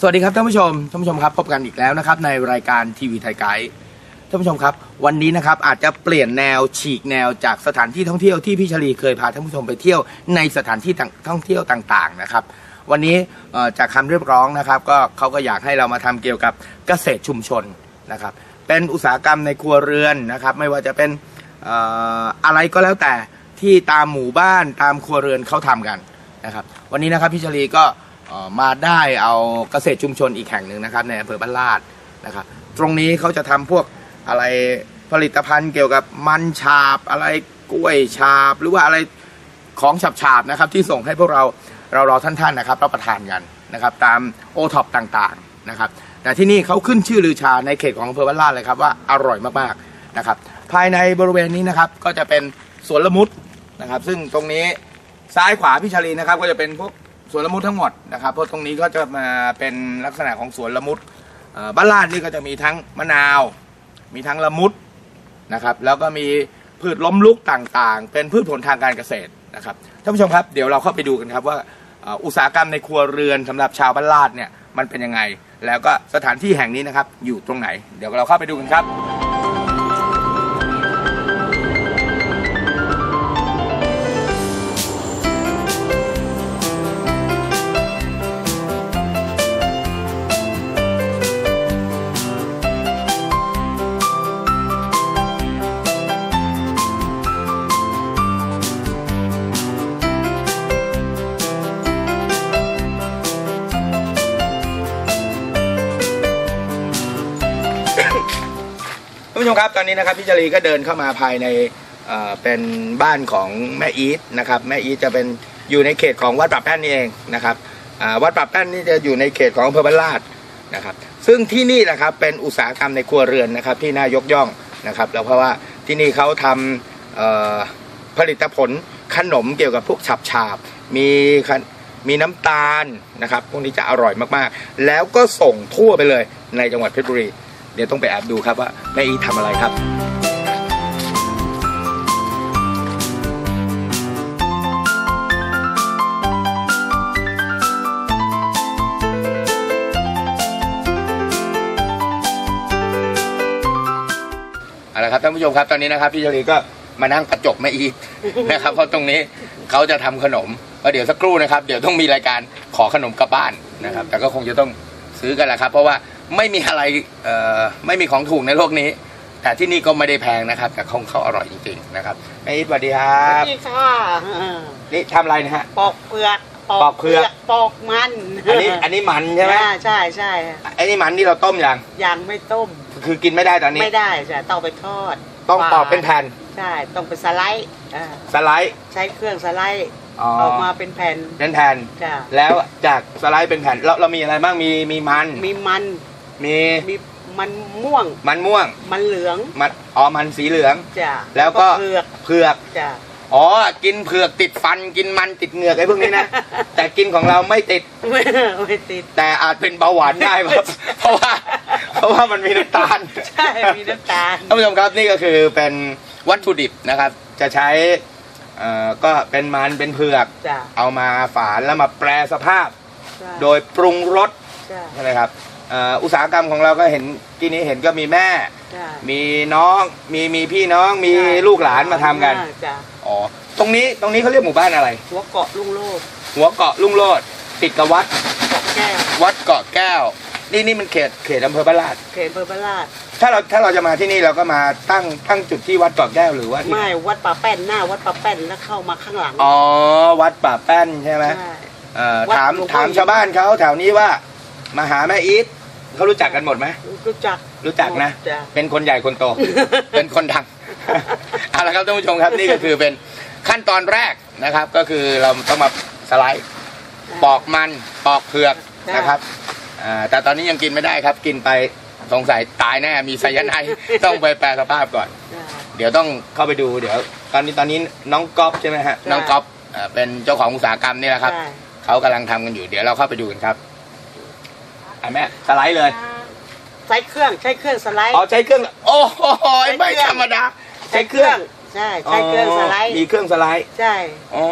สวัสดีครับท่านผู้ชมท่านผู้ชมครับพบกันอีกแล้วนะครับในรายการทีวีไทยไกด์ท่านผู้ชมครับ วันนี้นะครับอาจจะเปลี่ยนแนวฉีกแนวจากสถานที่ท่องเที่ยวที่พี่ชลีเคยพาท่านผู้ชมไปเที่ยวในสถานที่ท่องเที่ยวต่างๆนะครับ วันนี้จากคำเรียกร้องนะครับ ก็เขาก็อยากให้เรามาทำเกี่ยวกับเกษตรชุมชนนะครับ เป็นอุตสาหกรรมในครัวเรือนนะครับ ไม่ว่าจะเป็นอะไรก็แล้วแต่ที่ตามหมู่บ้านตามครัวเรือนเขาทำกันนะครับ วันนี้นะครับพี่ชลีก็ เอ่อมาได้เอาเกษตรชุมชนอีกแห่งหนึ่งนะครับในอำเภอบ้านลาดนะครับ ตรงนี้เขาจะทำพวกอะไรผลิตภัณฑ์เกี่ยวกับมันฉาบอะไรกล้วยฉาบ หรือว่าอะไรของฉาบฉาบๆนะครับที่ส่งให้พวกเราเรารอท่านๆนะครับรับประทานกันนะครับตามโอท็อปต่างๆนะครับแต่ที่นี่เขาขึ้นชื่อลือชาในเขตของอำเภอบ้านลาดเลยครับว่าอร่อยมากๆนะครับภายในบริเวณนี้นะครับก็จะเป็นสวนละมุดนะครับซึ่งตรงนี้ ซ้ายขวาพี่ชาลีนะครับก็จะเป็นพวก สวนละมุดทั้งหมดนะครับเพราะตรงนี้ก็จะมาเป็นลักษณะของสวนละมุดบ้านลาดนี่ก็จะมีทั้งมะนาว มีทั้งละมุดนะครับ แล้วก็มีพืชล้มลุกต่างๆ เป็นพืชผลทางการเกษตรนะครับท่านผู้ชมครับเดี๋ยวเราเข้าไปดูกันครับว่าอุตสาหกรรมในครัวเรือนสำหรับชาวบ้านลาดเนี่ยมันเป็นยังไง แล้วก็สถานที่แห่งนี้นะครับอยู่ตรงไหน เดี๋ยวเราเข้าไปดูกันครับ มครับตอนนี้นะครับพี่จรีก็เดินเข้ามาภายในเป็นบ้านของแม่อีทนะครับแม่อีทจะเป็นอยู่ในเขตของวัดปรับแป้นนี่เองนะครับวัดปรับแป้นนี่จะอยู่ในเขตของอำเภอบ้านลาดนะครับซึ่งที่นี่แหละครับเป็นอุตสาหกรรมในครัวเรือนนะครับที่น่ายกย่องนะครับแล้วเพราะว่าที่นี่เขาทำผลิตผลขนมเกี่ยวกับพวกฉับฉาบมีมีน้ำตาลนะครับพวกนี้จะอร่อยมากๆ แล้วก็ส่งทั่วไปเลยในจังหวัดเพชรบุรี เดี๋ยวต้องไปแอบดูครับว่าแม่อีทำอะไรครับเอาละครับท่านผู้ชมครับตอนนี้นะครับพี่ชลีก็มานั่งประจบแม่อีนะครับ เพราะตรงนี้เขาจะทำขนมแล้วเดี๋ยวสักครู่นะครับ เดี๋ยวต้องมีรายการขอขนมกลับบ้านนะครับ แต่ก็คงจะต้องซื้อกันแหละครับ เพราะว่า ไม่มีอะไรเอ่อไม่มีของถูกในโลกนี้ แต่ที่นี่ก็ไม่ได้แพงนะครับ แต่ของเขาอร่อยจริงๆนะครับแม่อีทสวัสดีครัสวับสดีค่ะนี่ทำอะไรนะฮะ ปอกเปลือกปอกเผือก ปอกมันอันนี้อันนี้มันใช่ไหมอ่าใช่ใช่ไอ้นี่มันที่เราต้มยังยังไม่ต้ม คือกินไม่ได้ตอนนี้ ไม่ได้จ้ะต้องไปทอดต้องปอกเป็นแผ่นใช่ต้องไปสไลด์อ่าสไลด์ใช้เครื่องสไลด์อ๋อออกมาเป็นแผ่นเป็นแผ่น จ้ะแล้วจากสไลด์เป็นแผ่นเราเรามีอะไรบ้างมีมีมัน มีมัน มี มีมันม่วง มันม่วง มันเหลือง มันอ๋อมันสีเหลือง จ้ะแล้วก็ เผือกเผือก จ้ะอ๋อ กินเผือกติดฟัน กินมันติดเหงือกไอ้พวกนี้นะ แต่กินของเราไม่ติด ไม่ไม่ติด แต่อาจเป็นเบาหวานได้ครับ เพราะว่า เพราะว่ามันมีน้ำตาล ใช่ มีน้ำตาล ท่านผู้ชมครับนี่ก็คือเป็นวัตถุดิบนะครับ จะใช้เอ่อก็เป็นมันเป็นเผือก จ้ะเอามาฝานแล้วมาแปรสภาพ ใช่โดยปรุงรสใช่ ใช่ไหมครับเอ่ออุตสาหกรรมของเราก็เห็นที่นี้เห็นก็มีแม่ใช่มีน้องมีมีพี่น้องมีลูกหลานมาทำกันอ่จ้ะอ๋อ ตรงนี้ตรงนี้เขาเรียกหมู่บ้านอะไร หัวเกาะลุงโลดหัวเกาะลุงโลดติดกับวัด เกาะแก้ววัดเกาะแก้ว นี่นี่มันเขตเขตอำเภอบ้านลาด เขตอำเภอพระราชถ้าเราถ้าเราจะมาที่นี่เราก็มาตั้งตั้งจุดที่วัดเกาะแก้วหรือว่าที่ไม่วัดป่าแป้นหน้าวัดป่าแป้นแล้วเข้ามาข้างหลังอ๋อวัดป่าแป้นใช่ไหมใช่ เอ่อวัดถามหลวงพ่อถามชาวบ้านเขาแถวนี้ว่ามาหาแม่อีท เขารู้จักกันหมดไหมรู้จักรู้จักนะจ้ะเป็นคนใหญ่คนโต เป็นคนดังเอาละครับท่านผู้ชมครับนี่ก็คือเป็นขั้นตอนแรกนะครับ ก็คือเราต้องมาสไลด์ปอกมันปอกเผือกนะครับอ่าแต่ตอนนี้ยังกินไม่ได้ครับ กินไปสงสัยตายแน่มีไซยาไนด์ต้องไปแปลสภาพก่อนจ้ะเดี๋ยวต้องเข้าไปดูเดี๋ยว ตอนนี้ตอนนี้น้องก๊อฟใช่ไหมฮะใช่น้องก๊อฟอ่าเป็นเจ้าของอุตสาหกรรมนี่แหละครับใช่เขากำลังทำกันอยู่เดี๋ยวเราเข้าไปดูกันครับ อะแม่สไลด์เลย ใช้เครื่องใช้เครื่องสไลด์ อ๋อใช้เครื่อง โอ้โหไม่ธรรมดา ใช้เครื่องใใช่ใช้เครื่องสไลด์มีเครื่องสไลด์ใช่อ๋อ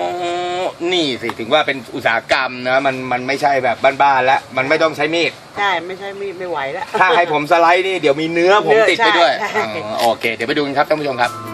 นี่สิถึงว่าเป็นอุตสาหกรรมนะมันมันไม่ใช่แบบบ้านๆแล้วมันไม่ต้องใช้มีดใช่ไม่ใช่มีดไม่ไหวแล้วถ้าให้ผมสไลด์นี่เดี๋ยวมีเนื้อผมติดไปด้วยใช่ใช่อ๋อโอเค เดี๋ยวไปดูกันครับท่านผู้ชมครับ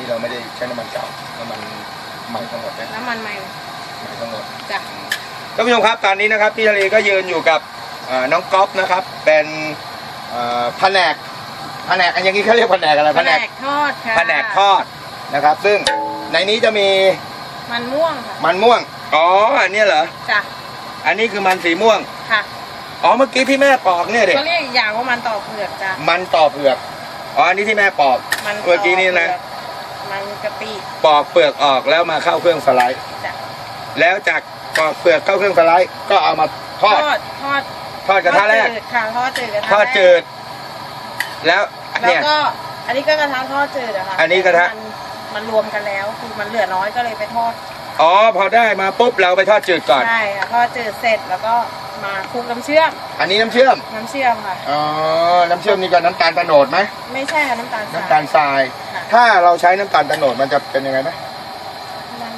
น้ำมันนี่เราไม่ได้ใช้น้ำมันเก่าน้ำมันใหม่ทั้งหมดนะน้ำมันใหม่ใหม่ทั้งหมดจ้ะท่านผู้ชมครับตอนนี้นะครับพี่ทะเลก็ยืนอยู่กับเอ่อน้องก๊อฟนะครับ เป็นเอ่อแผนกแผนกอันอย่างนี้เขาเรียกแผนกอะไรแผแผนนกกทอดค่ะแผนกทอดนะครับ ซึ่งในนี้จะมีมันม่วงค่ะมันม่วงอ๋ออันเนี้ยเหรอจ้ะอันนี้คือมันสีม่วงค่ะอ๋อเมื่อกี้ที่แม่ปอกเนี่ยเด็กก็เรียกอีกอย่างว่ามันต่อเผือกจ้ะมันต่อเผือกอ๋ออันนี้ที่แม่ปอกมันเมื่อกี้นี่นะ มันกะปิปอกเปลือกออกแล้วมาเข้าเครื่องสไลด์ จ้ะแล้วจากปอกเปลือกเข้าเครื่องสไลด์ก็เอามาททออดดทอดทอดกระทะแรก จืดค่ะทอดจืดกระทะทอดจืด แล้วแล้เนี่วยก็อันนี้ก็กระทะทอดจืดอะค่ะอันนี้กระทะ มันมันรวมกันแล้วคือมันเหลือน้อยก็เลยไปทอดอ๋อพอได้มาปุ๊บเราไปทอดจืดก่อน ใช่ค่ะทอดจืดเสร็จแล้วก็มาคลุกน้ำเชื่อมอันนี้น้ำเชื่อมน้ำเชื่อมค่ะ อ๋อน้ำเชื่อมนี่ก็น้ำตาลตะโนดไหมไม่ใช่ค่ะน้ำตาลทรยน้ำตาลทรายค่ะ ถ้าเราใช้น้ำตาลตะโนดมันจะเป็นยังไงไหมมัน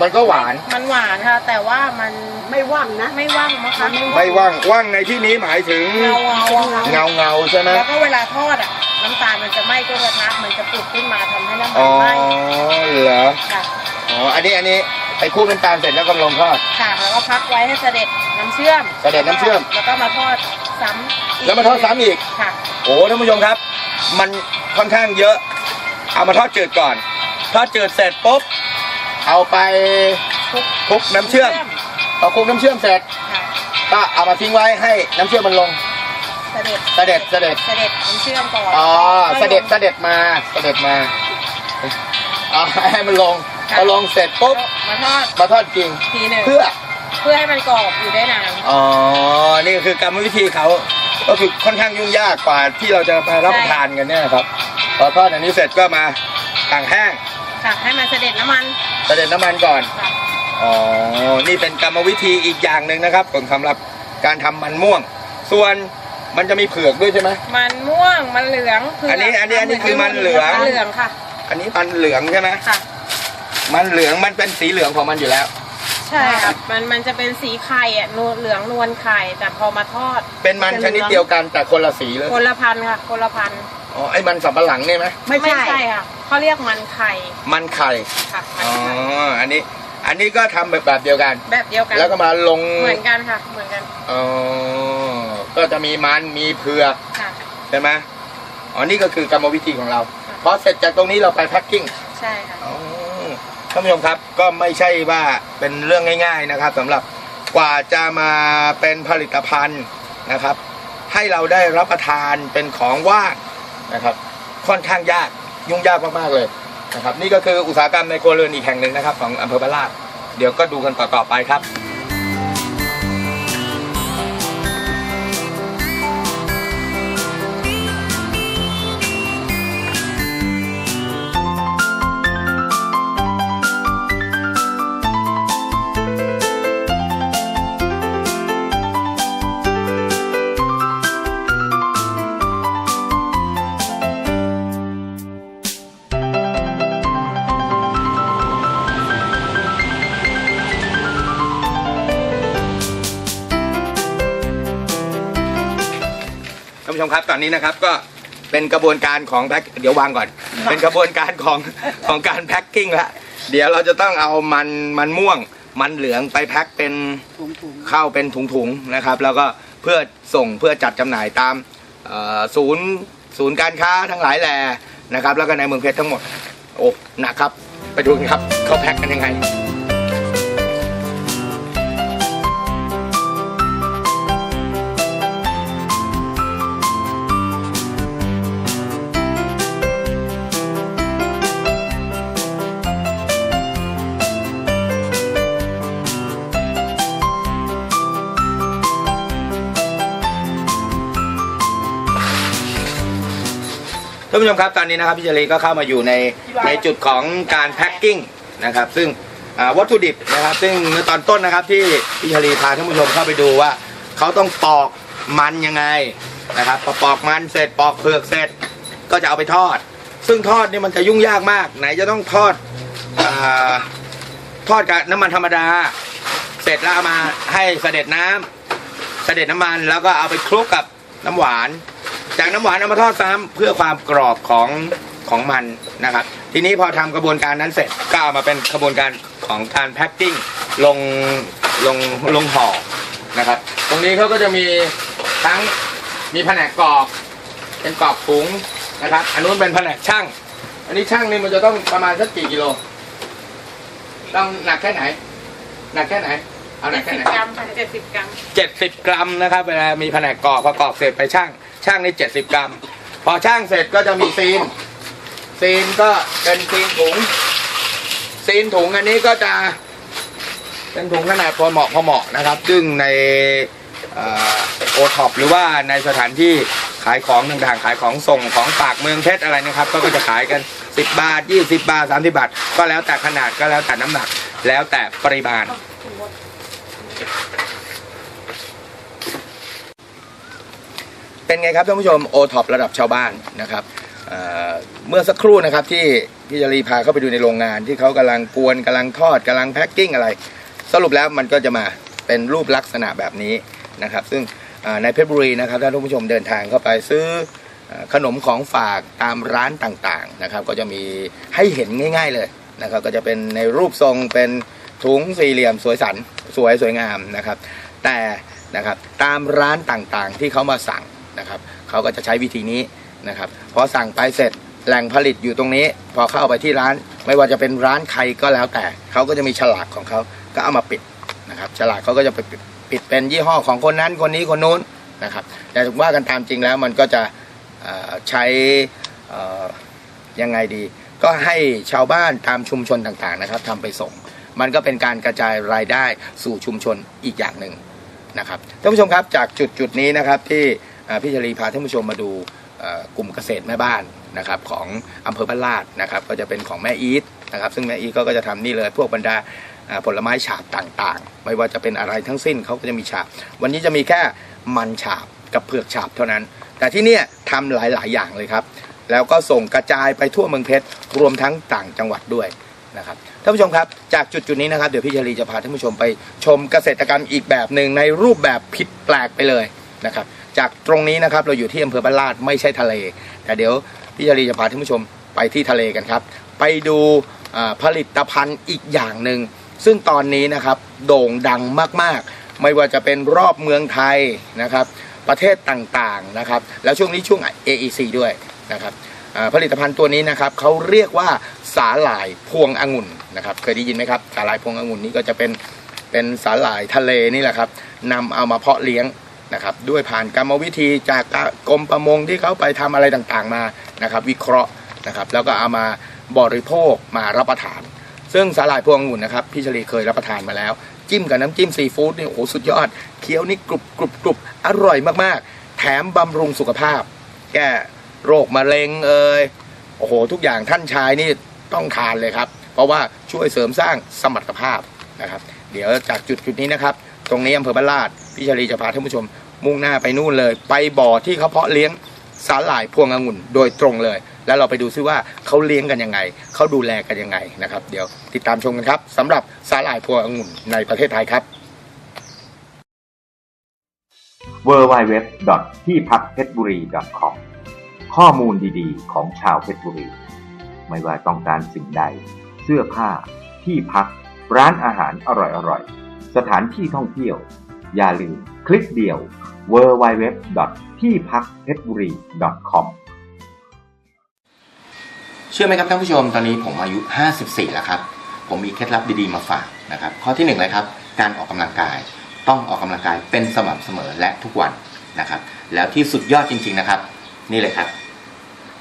มันก็หวาน มันหวานค่ะ แต่ว่ามันไม่ว่างนะ ไม่ว่างมั้งคะไม่ว่างว่างในที่นี้หมายถึงเงาเงาๆอะค่ะเงาเงาๆใช่ไหมแล้วก็เวลาทอดอะ น้ำตาลมันจะไหม้ก้นกระทะมันจะปุดขึ้นมาทำให้น้ำมัอ๋นอไหม้เหรอค่ะอ๋ออันนี้อันนี้ไปคลุกน้ำตาลเสร็จแล้วก็ลงทอด ค่ะแล้วก็พักไว้ให้เสด็จน้ำเชื่อมเสด็จน้ำเชื่อม แล้วก็มาทอดซ้ำกแล้วมาทอดซ้ำอีก ค่ะ โอ้ท่านผู้ชมครับ มันค่อนข้างเยอะ เอามาทอดจืดก่อน ทอดจืดเสร็จปุ๊บเอาไปคลุกคลุกน้ำเชื่อมพอคลุกน้ำเชื่อมเสร็จ ค่ะก็เอามาทิ้งไว้ให้น้ำเชื่อมมันลง เสด็จเสด็จเสด็จ เสด็จน้ำเชื่อมก่อนอ๋อก็ลงเสด็จเสด็จมาเสด็จมาอ๋อให้มันลงค่ะพอลงเสร็จปุ๊บมาทอดมาทอดจริงทีหนึ่งเพื่อเพื่อให้มันกรอบอยู่ได้นานอ๋อนี่คือกรรมวิธีเขาก็คือค่อนข้างยุ่งยากกว่าที่เราจะไปรับประทานกันเนี่ยครับพ อทอดอันนี้เสร็จก็มาต่างแห้งค่ะให้มันเสด็จน้ำมันเสด็จน้ำมันก่อน ค่ะอ๋อ นี่เป็นกรรมวิธีอีกอย่างหนึ่งนะครับสำหรับการทำมันม่วง ส่วนมันจะมีเผือกด้วยใช่ไหม มันม่วงมันเหลืองเผืกอันนี้อันนี้อันนี้คือมันเหลือง มันเหลืองค่ะอันนี้มันเหลืองใช่ไหมค่ะ มันเหลืองมันเป็นสีเหลืองของมันอยู่แล้ว ใช่ครับมันมันจะเป็นสีไข่อะนวลเหลืองนวลไข่แต่พอมาทอดเป็นมันชนิดเดียวกันแต่คนละสีเลย คนละพันธุ์ค่ะ คนละพันธุ์ อ๋อไอ้มันสับปะหลังเนี่ยไหมไม่ใช่ ค่ะเขาเรียกมันไข่มันไข่ค่ะมันอ๋อไข่อันนี้ อันนี้ก็ทำแบบแบบเดียวกัน แบบเดียวกันแล้วก็มาลงเหมือนกันค่ะ เหมือนกันอ๋อก็จะมีมันมีเผือกค่ะ ใช่ไหมอ๋อนี่ก็คือกรรมวิธีของเราค่ะพอเสร็จจากตรงนี้เราไปแพ็คกิ้ง ใช่ค่ะอ๋อท่านผู้ชมครับก็ไม่ใช่ว่าเป็นเรื่องง่าย ๆนะครับสำหรับกว่าจะมาเป็นผลิตภัณฑ์นะครับ ให้เราได้รับประทานเป็นของว่าง นะครับ ค่อนข้างยากยุ่งยากมากๆเลยนะครับ นี่ก็คืออุตสาหกรรมในครัวเรือนอีกแห่งหนึ่งนะครับ ของอำเภอบ้านลาดเดี๋ยวก็ดูกันต่อๆไปครับ ชมครับตอนนี้นะครับก็เป็นกระบวนการของแพ็คเดี๋ยววางก่อน เป็นกระบวนการของของการแพ็คกิ้งละเดี๋ยวเราจะต้องเอามันมันม่วง มันเหลืองไปแพ็คเป็นถุงถุงเข้าเป็นถุงๆนะครับ แล้วก็เพื่อส่งเพื่อจัดจำหน่ายตามเอ่อศูนย์ศูนย์การค้าทั้งหลายแหล่นะครับ แล้วก็ในเมืองเพชรทั้งหมด โอ้หนักครับ ไปดูกันครับเขาแพ็คกันยังไง ท่านผู้ชมครับตอนนี้นะครับพี่เจรีก็เข้ามาอยู่ในในจุดของการแพ็คกิ้งนะครับ ซึ่งอ่าวัตถุดิบนะครับ ซึ่งเมื่อตอนต้นนะครับที่พี่เจรีพาท่านผู้ชมเข้าไปดูว่าเขาต้องปอกมันยังไงนะครับพอปอกมันเสร็จปอกเผือกเสร็จก็จะเอาไปทอด ซึ่งทอดนี่มันจะยุ่งยากมาก ไหนจะต้องทอดอาทอดกับน้ำมันธรรมดา เสร็จแล้วเอามาให้เสด็จน้ำเสด็จน้ำมันแล้วก็เอาไปคลุกกับน้ำหวาน จากน้ำหวานเอามาทอดซ้ำเพื่อความกรอบของของมันนะครับ ทีนี้พอทำกระบวนการนั้นเสร็จก็เอามาเป็นกระบวนการของการแพ็คกิ้งลงลงลงห่อนะครับ ตรงนี้เขาก็จะมีทั้งมีแผนกกรอกเป็นกรอกถุงนะครับอันนู้นเป็นแผนกช่าง อันนี้ช่างนี่มันจะต้องประมาณสักกี่กิโลต้องหนักแค่ไหน หนักแค่ไหนเอาหนักแค่ไหนกรัมค่ะเจ็ดสิบกรัม เจ็ดสิบกรัมนะครับเวลามีแผนกกรอกพอกรอกเสร็จไปช่าง ช่างนี่เจ็ดสิบกรัม พอช่างเสร็จก็จะมีซีน ซีนก็เป็นซีนถุง ซีนถุงอันนี้ก็จะเป็นถุงขนาดพอเหมาะพอเหมาะนะครับ ซึ่งในโอท็อปหรือว่าในสถานที่ขายของต่างๆขายของส่งของฝากเมืองเพชรอะไรนะครับ ก็จะขายกัน 10 บาท 20 บาท 30 บาท ก็แล้วแต่ขนาดก็แล้วแต่น้ำหนัก แล้วแต่ปริมาณ เป็นไงครับท่านผู้ชมโอท็อประดับชาวบ้านนะครับเเมื่อสักครู่นะครับที่พี่จรีพาเข้าไปดูในโรงงาน ที่เขากำลังกวนกำลังทอดกำลังแพ็คกิ้งอะไร สรุปแล้วมันก็จะมาเป็นรูปลักษณะแบบนี้นะครับ ซึ่งในเพชรบุรีนะครับถ้าท่านผู้ชมเดินทางเข้าไปซื้อขนมของฝากตามร้านต่างๆนะครับ ก็จะมีให้เห็นง่าย ๆเลยนะครับ ก็จะเป็นในรูปทรงเป็นถุงสี่เหลี่ยมสวยสันสวยสวยงามนะครับ แต่นะครับตามร้านต่างๆที่เขามาสั่ง นะครับเขาก็จะใช้วิธีนี้นะครับพอสั่งไปเสร็จแหล่งผลิตอยู่ตรงนี้ พอเข้าไปที่ร้าน ไม่ว่าจะเป็นร้านใครก็แล้วแต่เขาก็จะมีฉลากของเขาก็เอามาปิดนะครับ ฉลากเขาก็จะไปปิดปิดเป็นยี่ห้อของคนนั้นคนนี้คนนู้นนะครับแต่ว่ากันตามจริงแล้วมันก็จะใช้ยังไงดี ก็ให้ชาวบ้านตามชุมชนต่างๆนะครับทำไปส่ง มันก็เป็นการกระจายรายได้สู่ชุมชนอีกอย่างหนึ่งนะครับท่านผู้ชมครับจากจุดจุดนี้นะครับที่ พี่ชลีพาท่านผู้ชมมาดูกลุ่มเกษตรแม่บ้านนะครับของอำเภอบ้านลาดนะครับก็จะเป็นของแม่อีทนะครับซึ่งแม่อีทก็จะทำนี่เลยพวกบรรดาผลไม้ฉาบต่างๆ ไม่ว่าจะเป็นอะไรทั้งสิ้นเขาก็จะมีฉาบ วันนี้จะมีแค่มันฉาบกับเผือกฉาบเท่านั้น แต่ที่นี่ทำหลายๆ อย่างเลยครับ แล้วก็ส่งกระจายไปทั่วเมืองเพชรรวมทั้งต่างจังหวัดด้วยนะครับท่านผู้ชมครับจากจุดจุดๆนี้นะครับเดี๋ยวพี่ชลีจะพาท่านผู้ชมไปชมเกษตรกรรมอีกแบบหนึ่งในรูปแบบผิดแปลกไปเลยนะครับ จากตรงนี้นะครับเราอยู่ที่อำเภอบ้านลาดไม่ใช่ทะเล แต่เดี๋ยวพี่ชลีจะพาท่านผู้ชมไปที่ทะเลกันครับ ไปดูผลิตภัณฑ์อีกอย่างหนึ่งซึ่งตอนนี้นะครับโด่งดังมากๆ ไม่ว่าจะเป็นรอบเมืองไทยนะครับ ประเทศต่างๆนะครับ แล้วช่วงนี้ช่วง AEC ด้วยนะครับผลิตภัณฑ์ตัวนี้นะครับเขาเรียกว่าสาหร่ายพวงองุ่นนะครับ เคยได้ยินไหมครับสาหร่ายพวงองุ่นนี่ก็จะเป็นเป็นสาหร่ายทะเลนี่แหละครับนำเอามาเพาะเลี้ยง นะครับด้วยผ่านกรรมวิธีจากกรมประมงที่เขาไปทำอะไรต่างๆมานะครับวิเคราะห์นะครับแล้วก็เอามาบริโภคมารับประทาน ซึ่งสาหร่ายพวงองุ่นนะครับพี่ชลีเคยรับประทานมาแล้ว จิ้มกับน้ำจิ้มซีฟู้ดนี่โอ้โหสุดยอดเคี้ยวนี่กรุบกรุบกรุบอร่อยมากๆ แถมบำรุงสุขภาพ แก้โรคมะเร็งเอ่ยโอ้โหทุกอย่างท่านชายนี่ต้องทานเลยครับ เพราะว่าช่วยเสริมสร้างสมรรถภาพนะครับ เดี๋ยวจากจุดจุดนี้นะครับ ตรงนี้อำเภอบ้านลาดพี่ชลีจะพาท่านผู้ชม มุ่งหน้าไปนู่นเลย ไปบ่อที่เขาเพาะเลี้ยงสาหร่ายพวงองุ่นโดยตรงเลย แล้วเราไปดูซิว่าเขาเลี้ยงกันยังไงเขาดูแลกันยังไงนะครับเดี๋ยวติดตามชมกันครับสำหรับสาหร่ายพวงองุ่นในประเทศไทยครับ w w w ที่พักเพชรบุรี .com ข้อมูลดีๆ ของชาวเพชรบุรี ไม่ว่าต้องการสิ่งใด เสื้อผ้า ที่พัก ร้านอาหารอร่อยๆ สถานที่ท่องเที่ยว อย่าลืมคลิกเดียว w w w ที่พักเพชรบุรี .com เชื่อไหมครับท่านผู้ชมตอนนี้ผมอายุ 54 แล้วครับ ผมมีเคล็ดลับดีๆมาฝากนะครับ ข้อที่หนึ่งเลยครับ การออกกำลังกาย ต้องออกกำลังกายเป็นสม่ำเสมอและทุกวันนะครับ แล้วที่สุดยอดจริง ๆนะครับ นี่เลยครับ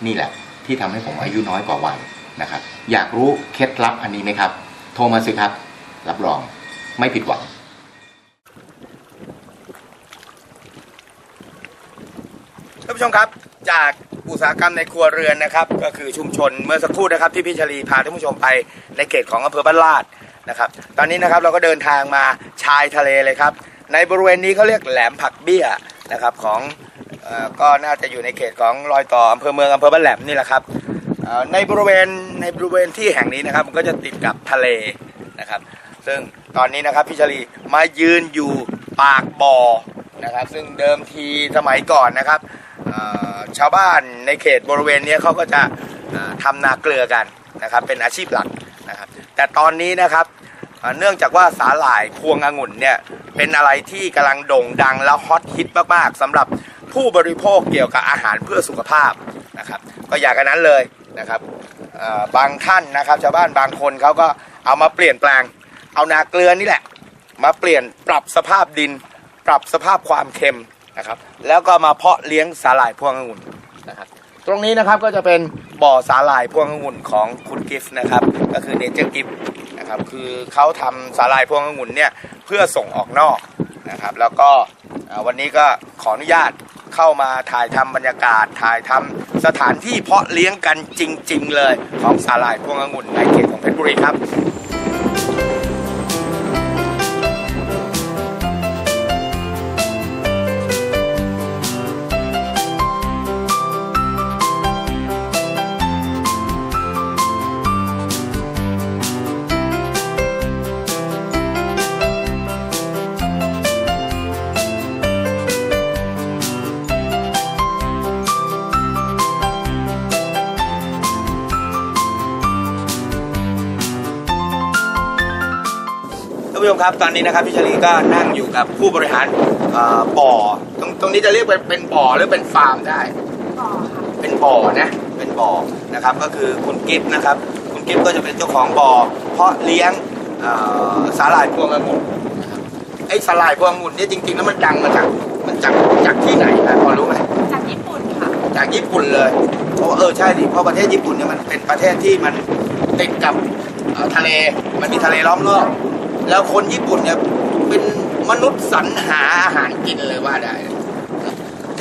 นี่แหละที่ทำให้ผมอายุน้อยกว่าวัยนะครับ อยากรู้เคล็ดลับอันนี้ไหมครับ โทรมาสิครับ รับรองไม่ผิดหวัง ท่านผู้ชมครับจากอุตสาหกรรมในครัวเรือนนะครับ ก็คือชุมชนเมื่อสักครู่นะครับที่พี่ชลีพาท่านผู้ชมไปในเขตของอำเภอบ้านลาดนะครับ ตอนนี้นะครับเราก็เดินทางมาชายทะเลเลยครับ ในบริเวณนี้เขาเรียกแหลมผักเบี้ยนะครับของเอ่อก็น่าจะอยู่ในเขตของรอยต่ออำเภอเมืองอำเภอบ้านแหลมนี่แหละครับเอ่อในบริเวณในบริเวณที่แห่งนี้นะครับมันก็จะติดกับทะเลนะครับ ซึ่งตอนนี้นะครับพี่ชลีมายืนอยู่ปากบ่อนะครับ ซึ่งเดิมทีสมัยก่อนนะครับ ชาวบ้านในเขตบริเวณนี้เขาก็จะเอ่อทำนาเกลือกันนะครับเป็นอาชีพหลักนะครับแต่ตอนนี้นะครับเนื่องจากว่าสาหร่ายพวงองุ่นเนี่ยเป็นอะไรที่กำลังโด่งดังแล้วฮอตฮิตมากๆสำหรับผู้บริโภคเกี่ยวกับอาหารเพื่อสุขภาพนะครับก็อยากันนั้นเลยนะครับบางท่านนะครับชาวบ้านบางคนเขาก็เอามาเปลี่ยนแปลง เอานาเกลือนี่แหละ มาเปลี่ยนปรับสภาพดิน ปรับสภาพความเค็ม นะครับ แล้วก็มาเพาะเลี้ยงสาหร่ายพวงองุ่นนะครับ ตรงนี้นะครับก็จะเป็นบ่อสาหร่ายพวงองุ่นของคุณกิฟต์นะครับ ก็คือเนเจอร์กิฟต์นะครับ คือเขาทำสาหร่ายพวงองุ่นเนี่ยเพื่อส่งออกนอกนะครับ แล้วก็วันนี้ก็ขออนุญาตเข้ามาถ่ายทำบรรยากาศถ่ายทำสถานที่เพาะเลี้ยงกันจริง ๆ เลยของสาหร่ายพวงองุ่นในเขตของเพชรบุรีครับ ผู้ชมครับตอนนี้นะครับพี่ชลีก็นั่งอยู่กับผู้บริหารเอ่อบ่อตรงตรงนี้จะเรียกเป็นเป็นบ่อหรือเป็นฟาร์มได้ต่อค่ะเป็นบ่อนะเป็นบ่อนะครับก็คือคุณกิฟต์นะครับคุณกิฟต์ก็จะเป็นเจ้าของบ่อ เพาะเลี้ยงเอ่อสาหร่ายพวงองุ่นนะครับไอ้สาหร่ายพวงองุ่นเนี่ยจริงๆแล้วมันดังมาจากมันจากจากที่ไหนนะพอรู้ไหมจากญี่ปุ่นค่ะจากญี่ปุ่นเลยเพราะว่าเออใช่ดิเพราะประเทศญี่ปุ่นเนี่ยมันเป็นประเทศที่มันติดกับเอ่อทะเลมันมีทะเลล้อมรอบ แล้วคนญี่ปุ่นเนี่ยเป็นมนุษย์สรรหาอาหารกินเลยว่าได้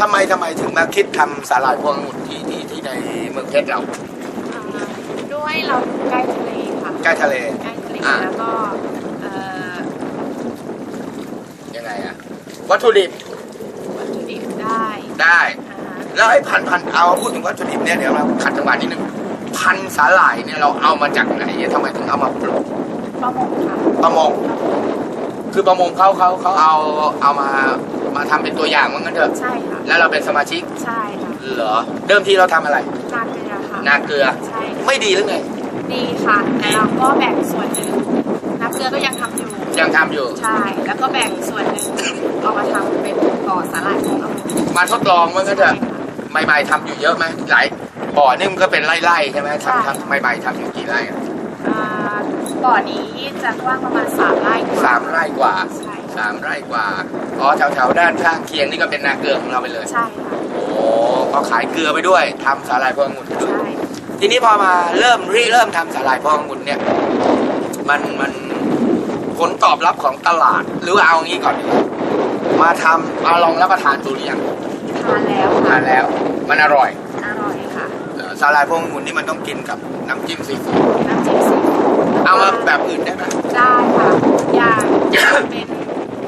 ทำไมทำไมถึงมาคิดทำสาหร่ายพวงองุ่นที่ที่ที่ในเมืองเพชรเรา ด้วยเราอยู่ใกล้ทะเลค่ะใกล้ทะเล ใกล้ทะเลอ่าแล้วก็เอ่อยังไงอะวัตถุดิบวัตถุดิบได้ได้ อ่าแล้วไอ้พันพันเอาพูดถึงวัตถุดิบเนี่ยเดี๋ยวเราขัดจังหวะนิดนึงพันสาหร่ายเนี่ยเราเอามาจากไหนทำไมถึงเอามาปลูก ประมงค่ะประมง คือประมงเขาเขาเขาเอาเอามามาทำเป็นตัวอย่างมันกันเถอะใช่ค่ะ แล้วเราเป็นสมาชิกใช่ค่ะเหรอเดิมทีเราทำอะไร นาเกลือค่ะนาเกลือ ใช่ค่ะไม่ดีหรือไง ดีค่ะแต่เราก็แบ่งส่วนหนึ่งน้ำเกลือก็ยังทำอยู่ ยังทำอยู่ ใช่ แล้วก็แบ่งส่วนหนึ่งเอามาทำเป็นก่อสาหร่ายของเรามาทดลองมันก็เถใช่อะค่ะใหม่ๆทำอยู่เยอะไหมหลายบ่อนี่มันก็เป็นไร่ๆใช่ไหมใช่ทำทำใหม่ๆทำอยู่กี่ไร่อะอ่า บ่อนี้จะกว้างประมาณสามไร่กว่สามไร่กว่าใช่สามไร่กว่าอ๋อแถวๆด้านข้างเคียงนี่ก็เป็นนาเกลือของเราไปเลย ใช่ค่ะโอ้ก็ขายเกลือไปด้วยทำสาหร่ายพวงองุ่นไปด้วย ใช่ทีนี้พอมาเริ่มริเริ่มทำสาหร่ายพวงองุ่นเนี่ย มันมันผลตอบรับของตลาด หรือว่าเอางี้ก่อนดีกว่ามาทำมาลองรับประทานดูหรือยังทานแล้วทาค่ะนแล้ว มันอร่อยอร่อยค่ะ เอ่อสาหร่ายพวงองุ่นนี่มันต้องกินกับน้ำจิ้มซีฟู้ดน้ำจิ้มซีฟู้ด เอามาแบบอื่นได้ไหมได้ค่ะอย่างเป็น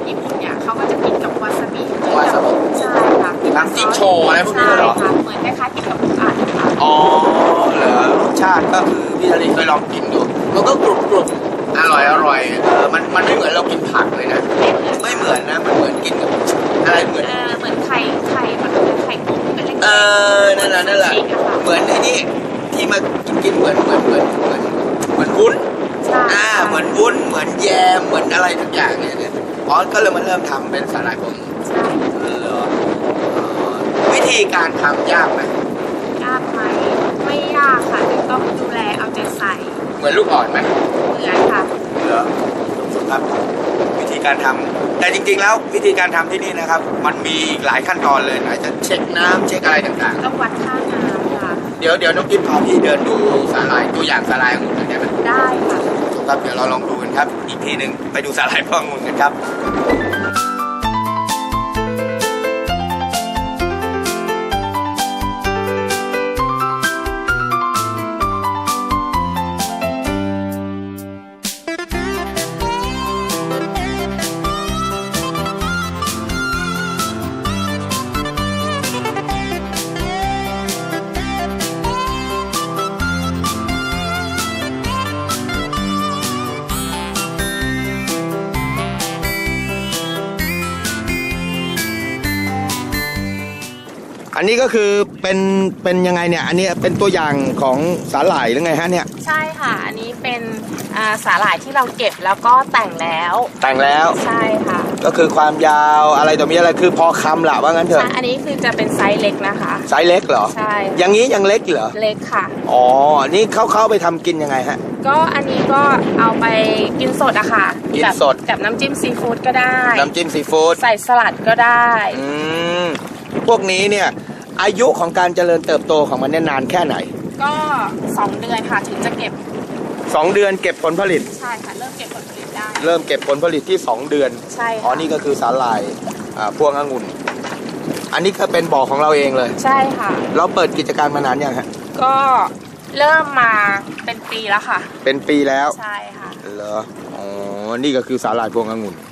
ญี่ปุ่นเนี่ยเขาก็จะกินกับวาซาบิวาซาบิใช่ค่ะกินกับน้ำจิ้มโชว์อะไรพวกนี้เหรอใช่ค่ะเหมือนคล้ายๆกินกับปูอัดค่ะอ๋อเหรอรสชาติก็คือพี่ทะเลเคยลองกินดูมันก็กรุบกรุบอร่อยอร่อยเออมันมันไม่เหมือนเรากินผักเลยนะ ไม่เหมือนไม่เหมือนนะมันเหมือนกินกับอะไรเหมือนเออเหมือนไข่ไข่มันเป็นไข่กุ้งเป็นเล็กๆเออนั่นแหละนั่นแหละชีสอะค่ะเหมือนไอ้นี่ที่มากินกินเหมือนเหมือนเหมือนเหมือนเหมือนวุ้น ใช่อ่าเหมือนวุ้นเหมือนแยมเหมือนอะไรทุกอย่างเนี่ยเนี่ยอ๋อก็เลยมาเริ่มทำเป็นสาหร่ายพวงใช่เหรออ๋อวิธีการทำยากไหมยากไหมไม่ยากค่ะแต่ต้องดูแลเอาใจใส่เหมือนลูกอ่อนไหม เหมือนค่ะ เหรอครับวิธีการทำแต่จริงๆแล้ววิธีการทำที่นี่นะครับ มันมีอีกหลายขั้นตอนเลยอาจจะเช็คน้ำเช็คอะไรต่างต้องวัดค่าน้ำค่ะ ๆ เดี๋ยวเดี๋ยวน้องกิ๊บพาพี่เดินดูสาหร่ายตัวอย่างสาหร่ายองุ่นหน่อยได้ไหมได้ ครับเดี๋ยวเราลองดูกันครับอีกทีหนึ่งไปดูสาหร่ายพ่องุ่นกันครับ นนี้ก็คือเป็นเป็นยังไงเนี่ยอันนี้เป็นตัวอย่างของสาหร่ายหรือไงฮะเนี่ยใช่ค่ะ อันนี้เป็นอ่าสาหร่ายที่เราเก็บแล้วก็แต่งแล้วแต่งแล้วใช่ค่ะก็คือความยาวอะไรต่อมีอะไรคือพอคำละว่างั้นเถใช่อะอันนี้คือจะเป็นไซส์เล็กนะคะ ไซส์เล็กเหรอใช่อย่างนี้ยังเล็กอยู่เหรอเล็กค่ะ อ๋อนี่เขาเข้าไปทำกินยังไงฮะ ก็อันนี้ก็เอาไปกินสดอะค่ะกินกับสดกับน้ำจิ้มซีฟู้ดก็ได้ น้ำจิ้มซีฟู้ดใส่สลัดก็ได้ อืมพวกนี้เนี่ย อายุของการเจริญเติบโตของมันเนี่ยนานแค่ไหน ก็ 2 เดือนค่ะถึงจะเก็บ2เดือนเก็บผลผลิต ใช่ค่ะเริ่มเก็บผลผลิตได้ เริ่มเก็บผลผลิตที่ 2 เดือน ใช่อ๋อค่ะนี่ก็คือสาหร่ายอ่าพวงองุ่น อันนี้ก็เป็นบ่อของเราเองเลย ใช่ค่ะ เราเปิดกิจการมานานยังฮะก็เริ่มมาเป็นปีแล้วค่ะ เป็นปีแล้ว ใช่ค่ะเหรออ๋อนี่ก็คือสาหร่ายพวงองุ่นเป็น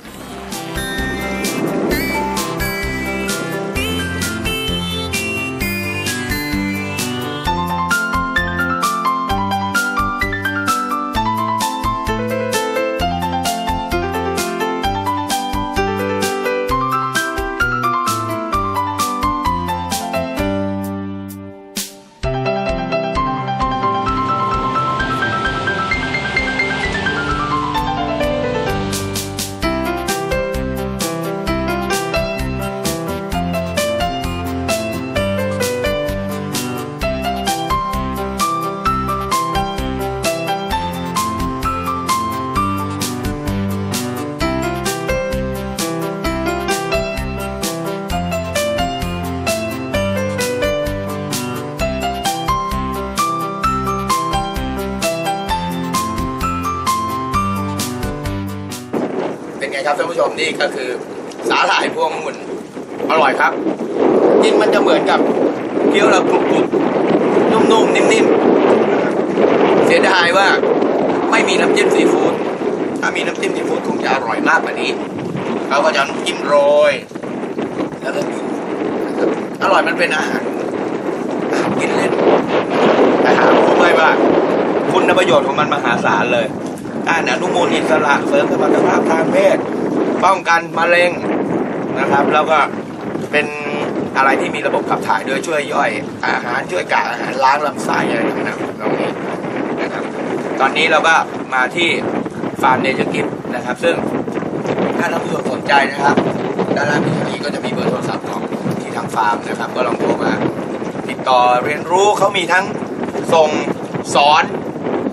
นี่ก็คือสาหร่ายพวงองุ่นอร่อยครับ กินมันจะเหมือนกับเคี้ยวแล้วกรุบกรุบนุ่มๆ นิ่มๆ เสียดายว่าไม่มีน้ำจิ้มซีฟู้ดถ้ามีน้ำจิ้มซีฟู้ดคงจะอร่อยมากกว่านี้เขาก็จะน้ำจิ้มโรย แล้วก็กินอร่อยมันเป็นอาหารกินเล่นอาหารผมไม่ว่าคุณประโยชน์ของมันมหาศาลเลยต้านอนุมูลอิสระเสริมสมรรถภาพทางเพศ ป้องกันมะเร็งนะครับ แล้วก็เป็นอะไรที่มีระบบขับถ่ายด้วยช่วยย่อยอาหารช่วยกากอาหารล้างลำไส้อะไรต่างเหล่านี้นะครับ ตอนนี้เราก็มาที่ฟาร์มเนเจอร์กิฟนะครับ ซึ่งถ้าท่านผู้ชมสนใจนะครับด้านล่างนี้ก็จะมีเบอร์โทรศัพท์ของที่ทางฟาร์มนะครับ ก็ลองโทรมาติดต่อเรียนรู้เขามีทั้งส่งสอน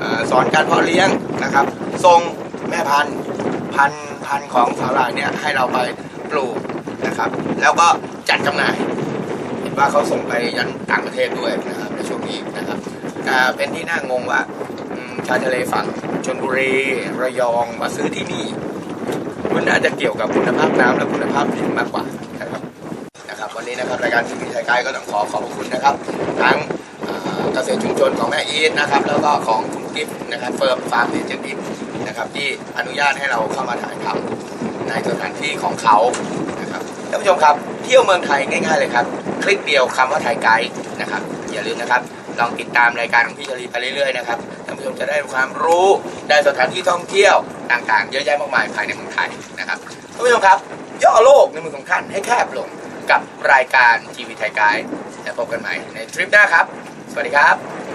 อสอนการเพาะเลี้ยงนะครับส่งแม่พันธุ์พันธุ์ พันธุ์ของสาหร่ายเนี่ยให้เราไปปลูกนะครับ แล้วก็จัดจำหน่าย เห็นว่าเขาส่งไปยันต่างประเทศด้วยนะครับในช่วงนี้นะครับอ่เป็นที่น่างงว่าชายทะเลฝั่งชนบุรีระยองมาซื้อที่นี่มันน่าจจะเกี่ยวกับคุณภาพน้ำและคุณภาพดินมากกว่านะครับนะครับ วันนี้นะครับรายการทีวีไทยไกด์ก็ต้องขอขอบคุณนะครับ ทั้งเกษตรชุมชนของแม่อีทนะครับ แล้วก็ของคุณกิฟต์นะครับเฟิร์มฟาร์มเนเจอร์กิฟต์ นะครับที่อนุญาตให้เราเข้ามาถ่ายทำในสถานที่ของเขานะครับท่านผู้ชมครับเที่ยวเมืองไทยง่ายๆเลยครับ คลิกเดียวคำว่าไทยไกด์นะครับอย่าลืมนะครับลองติดตามรายการของพี่ชลีไปเรื่อยๆนะครับท่านผู้ชมจะได้ความรู้ได้สถานที่ท่องเที่ยวต่างๆ เยอะแยะมากมายภายในเมืองไทยนะครับท่านผู้ชมครับย่อโลกในมือของท่านให้แคบลงกับรายการทีวีไทยไกด์แล้วพบกันใหม่ในทริปหน้าครับ สวัสดีครับ